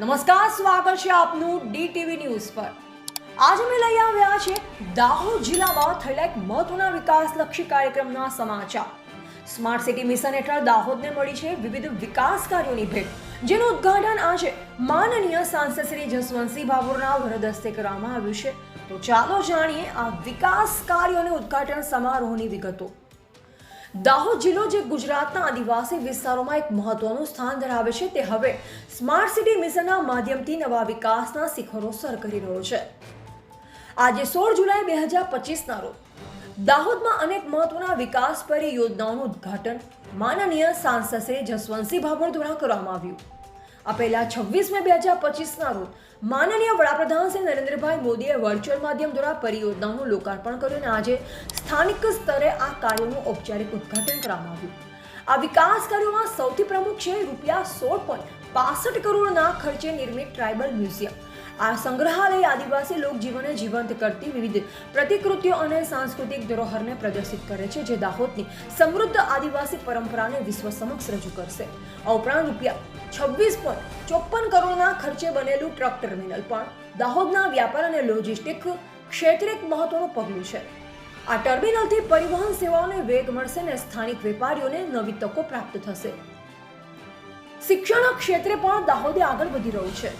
નમસ્કાર, સ્વાગત છે આપનું ડીટીવી ન્યૂઝ પર. આજે અમે લઈ આવ્યા છે દાહોદ જિલ્લામાં થયેલા એક મહત્વના વિકાસલક્ષી કાર્યક્રમના સમાચાર. સ્માર્ટ સિટી મિશન હેઠળ દાહોદને મળી છે વિવિધ વિકાસ કાર્યોની ભેટ, જેનું ઉદ્ઘાટન આજે માનનીય સાંસદ શ્રી જસવંતસિંહ ભાભોરના વરદ હસ્તે કરવામાં આવ્યું છે. તો ચાલો જાણીએ આ વિકાસ કાર્યો અને ઉદ્ઘાટન સમારોહની વિગતો. દાહોદ જિલ્લો જે ગુજરાતના આદિવાસી વિસ્તારોમાં એક મહત્વનું સ્થાન ધરાવે છે તે હવે સ્માર્ટ સિટી મિશનના માધ્યમથી નવા વિકાસના શિખરો સર કરી રહ્યો છે. આજે સોળ જુલાઈ બે હજાર પચીસના રોજ દાહોદમાં અનેક મહત્વના વિકાસ પરિયોજનાઓનું ઉદ્ઘાટન માનનીય સાંસદ શ્રી જસવંતસિંહ ભાભોર દ્વારા કરવામાં આવ્યું. આ પહેલા છવ્વીસ મે બે હજાર પચીસના રોજ માનનીય વડાપ્રધાન શ્રી નરેન્દ્રભાઈ મોદીએ વર્ચ્યુઅલ માધ્યમ દ્વારા પરિયોજનાઓનું લોકાર્પણ કર્યું અને આજે સ્થાનિક સ્તરે આ કાર્યોનું ઔપચારિક ઉદ્ઘાટન કરવામાં આવ્યું. આ વિકાસ કાર્યોમાં સૌથી પ્રમુખ છે રૂપિયા સોળ પોઈન્ટ પાસઠ કરોડના ખર્ચે નિર્મિત ટ્રાઇબલ મ્યુઝિયમ. આ સંગ્રહાલય આદિવાસી લોકજીવનને જીવંત કરતી વિવિધ પ્રતિકૃતિઓ અને સાંસ્કૃતિક ધરોહરને પ્રદર્શિત કરે છે, જે દાહોદની સમૃદ્ધ આદિવાસી પરંપરાને વિશ્વ સમક્ષ રજૂ કરશે. આ ઉપરાંત રૂપિયા છવ્વીસ પોઈન્ટ ચોપન કરોડના ખર્ચે બનેલું ટ્રક ટર્મિનલ પણ દાહોદના વ્યાપાર અને લોજિસ્ટિક ક્ષેત્રે એક મહત્વનું પગલું છે. આ ટર્મિનલથી પરિવહન સેવાઓને વેગ મળશે અને સ્થાનિક વેપારીઓને નવી તકો પ્રાપ્ત થશે. શિક્ષણ ક્ષેત્રે પણ દાહોદે આગળ વધી રહ્યું છે.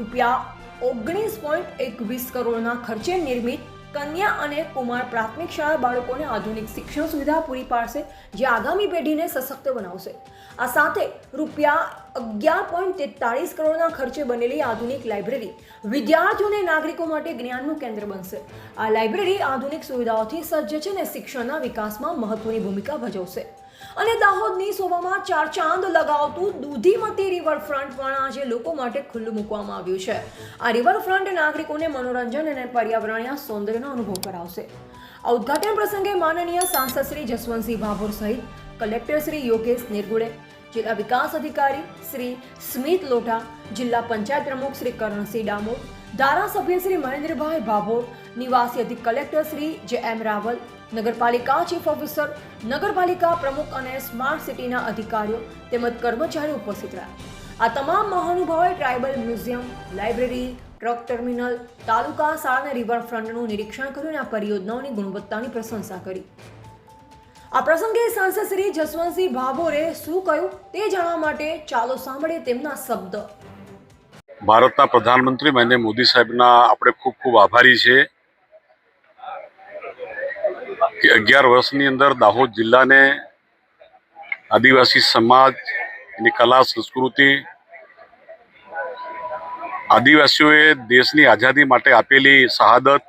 રૂપિયા ઓગણીસ પોઈન્ટ એકવીસ કરોડના ખર્ચે નિર્મિત કન્યા અને કુમાર પ્રાથમિક શાળા બાળકોને આધુનિક શિક્ષણ સુવિધા પૂરી પાડશે, જે આગામી પેઢીને સશક્ત બનાવશે. આ સાથે રૂપિયા અગિયાર પોઈન્ટ તેતાળીસ કરોડના ખર્ચે બનેલી આધુનિક લાઇબ્રેરી વિદ્યાર્થીઓ અને નાગરિકો માટે જ્ઞાનનું કેન્દ્ર બનશે. આ લાઇબ્રેરી આધુનિક સુવિધાઓથી સજ્જ છે અને શિક્ષણના વિકાસમાં મહત્વની ભૂમિકા ભજવશે. અને દાહોદની શોભામાં ચાર ચાંદ લગાવતું દૂધીમતી રિવરફ્રન્ટ પણ આજે લોકો માટે ખુલ્લું મૂકવામાં આવ્યું છે. આ રિવરફ્રન્ટ નાગરિકોને મનોરંજન અને પર્યાવરણીય સૌંદર્યનો અનુભવ કરાવશે. આ ઉદઘાટન પ્રસંગે માનનીય સાંસદ શ્રી જસવંતસિંહ ભાભોર સહિત કલેક્ટર શ્રી યોગેશ નિર્ગુડે જિલ્લા વિકાસ અધિકારી શ્રી સ્મિત લોઢા, જિલ્લા પંચાયત પ્રમુખ શ્રી કરણસિંહ ડામોર ધારાસભ્ય શ્રી મહેન્દ્રભાઈ ભાભોર, નિવાસી અધિક કલેક્ટર શ્રી જે એમ રાવલ, નગરપાલિકા ચીફ ઓફિસર, નગરપાલિકા પ્રમુખ અને સ્માર્ટ સિટીના અધિકારીઓ તેમજ કર્મચારીઓ ઉપસ્થિત રહ્યા. આ તમામ મહાનુભાવોએ tribal museum, library truck terminal, taluka શાળા અને રિવરફ્રન્ટનું નિરીક્ષણ કર્યું અને આ પરિયોજનાઓની ગુણવત્તાની પ્રશંસા કરી. આ પ્રસંગે સાંસદ શ્રી જસવંતસિંહ ભાભોરે શું કહ્યું તે જાણવા માટે ચાલો સાંભળીએ તેમના શબ્દ. ભારતના પ્રધાનમંત્રી માન્ય મોદી સાહેબના આપણે ખૂબ ખૂબ આભારી છે કે અગિયાર વર્ષની અંદર દાહોદ જિલ્લાને આદિવાસી સમાજ એની કલા સંસ્કૃતિ આદિવાસીઓએ દેશની આઝાદી માટે આપેલી શહાદત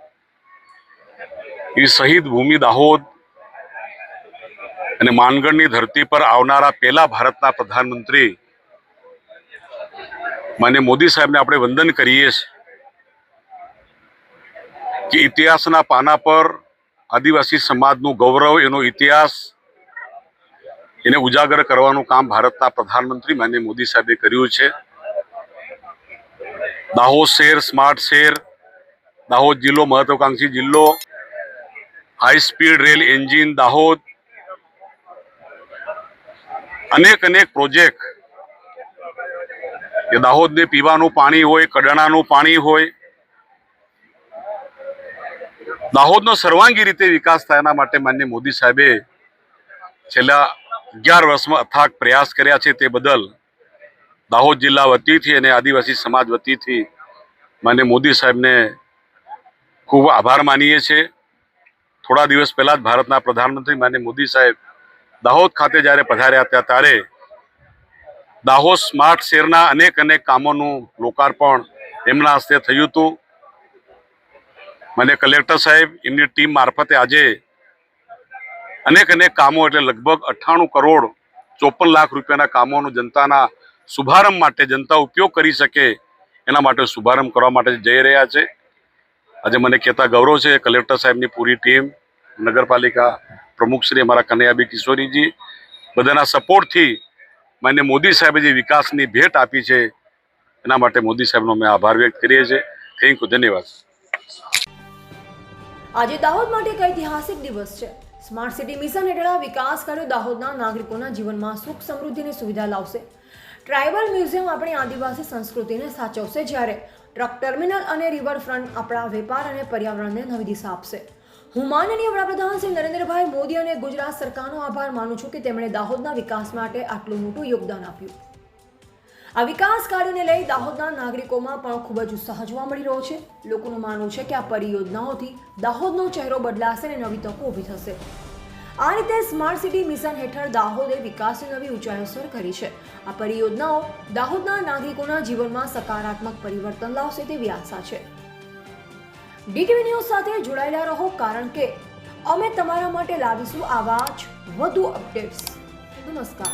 એ શહીદ ભૂમિ દાહોદ અને માનગઢની ધરતી પર આવનારા પહેલા ભારતના પ્રધાનમંત્રી માન્ય મોદી સાહેબને આપણે વંદન કરીએ છીએ કે ઇતિહાસના પાના પર આદિવાસી સમાજનું ગૌરવ, એનો ઇતિહાસ એને ઉજાગર કરવાનું કામ ભારતના પ્રધાનમંત્રી માન્ય મોદી સાહેબે કર્યું છે. દાહોદ શહેર, સ્માર્ટ શહેર, દાહોદ જિલ્લો, મહત્વકાંક્ષી જિલ્લો high speed rail engine Dahod. અનેક અનેક પ્રોજેક્ટ કે દાહોદને પીવાનું પાણી હોય, કડાણાનું પાણી હોય. દાહોદનો સર્વાંગી રીતે વિકાસ થાય એના માટે માન્ય મોદી સાહેબે છેલ્લા અગિયાર વર્ષમાં અથાગ પ્રયાસ કર્યા છે તે બદલ દાહોદ જિલ્લા વતીથી અને આદિવાસી સમાજ વતીથી માન્ય મોદી સાહેબને ખૂબ આભાર માનીએ છીએ થોડા દિવસ પહેલા જ ભારતના પ્રધાનમંત્રી માન્ય મોદી સાહેબ દાહોદ ખાતે જ્યારે પધાર્યા હતા ત્યારે દાહોદ સ્માર્ટ શહેરના અનેક અનેક કામોનું લોકાર્પણ એમના હસ્તે થયું હતું. મને કલેક્ટર સાહેબ, એમની ટીમ મારફતે આજે અનેક અનેક કામો એટલે લગભગ અઠ્ઠાણું કરોડ ચોપન લાખ રૂપિયાના કામોનું જનતાના શુભારંભ માટે જનતા ઉપયોગ કરી શકે એના માટે શુભારંભ કરવા માટે જઈ રહ્યા છે. આજે મને કહેતા ગૌરવ છે કલેક્ટર સાહેબની પૂરી ટીમ, નગરપાલિકા પ્રમુખ શ્રી અમારા કનૈયાબી કિશોરીજી, બધાના સપોર્ટથી માન્ય મોદી સાહેબે જે વિકાસની ભેટ આપી છે, એના માટે મોદી સાહેબનો અમે આભાર વ્યક્ત કરીએ છીએ. થેન્ક યુ ધન્યવાદ. આજે દાહોદ માટે એક ઐતિહાસિક દિવસ છે. સ્માર્ટ સિટી મિશન હેઠળ વિકાસ કાર્યો દાહોદના નાગરિકોના જીવનમાં સુખ, સમૃદ્ધિ અને સુવિધા લાવશે. ટ્રાઇબલ મ્યુઝિયમ આપણી આદિવાસી સંસ્કૃતિને સાચવશે જ્યારે ટ્રક ટર્મિનલ અને રિવરફ્રન્ટ આપણા વેપાર અને પર્યાવરણને નવી દિશા આપશે. હું માનનીય વડાપ્રધાન શ્રી નરેન્દ્રભાઈ મોદી અને ગુજરાત સરકારનો આભાર માનું છું કે તેમણે દાહોદના વિકાસ માટે આટલું મોટું યોગદાન આપ્યું. આ વિકાસ કાર્યોને લઈ દાહોદના નાગરિકોમાં પણ ખૂબ જ ઉત્સાહ જોવા મળી રહ્યો છે. લોકોનું માનવું છે કે આ પરિયોજનાઓથી દાહોદનો ચહેરો બદલાશે અને નવી તકો ઊભી થશે. આ રીતે સ્માર્ટ સિટી મિશન હેઠળ દાહોદે વિકાસની નવી ઊંચાઈઓ સર કરી છે. આ પરિયોજનાઓ દાહોદના નાગરિકોના જીવનમાં સકારાત્મક પરિવર્તન લાવશે તેવી આશા છે. ડીટીવી ન્યૂઝ સાથે જોડાયેલા રહો કારણ કે અમે તમારા માટે લાવીશું આવા જ વધુ અપડેટ્સ. નમસ્કાર.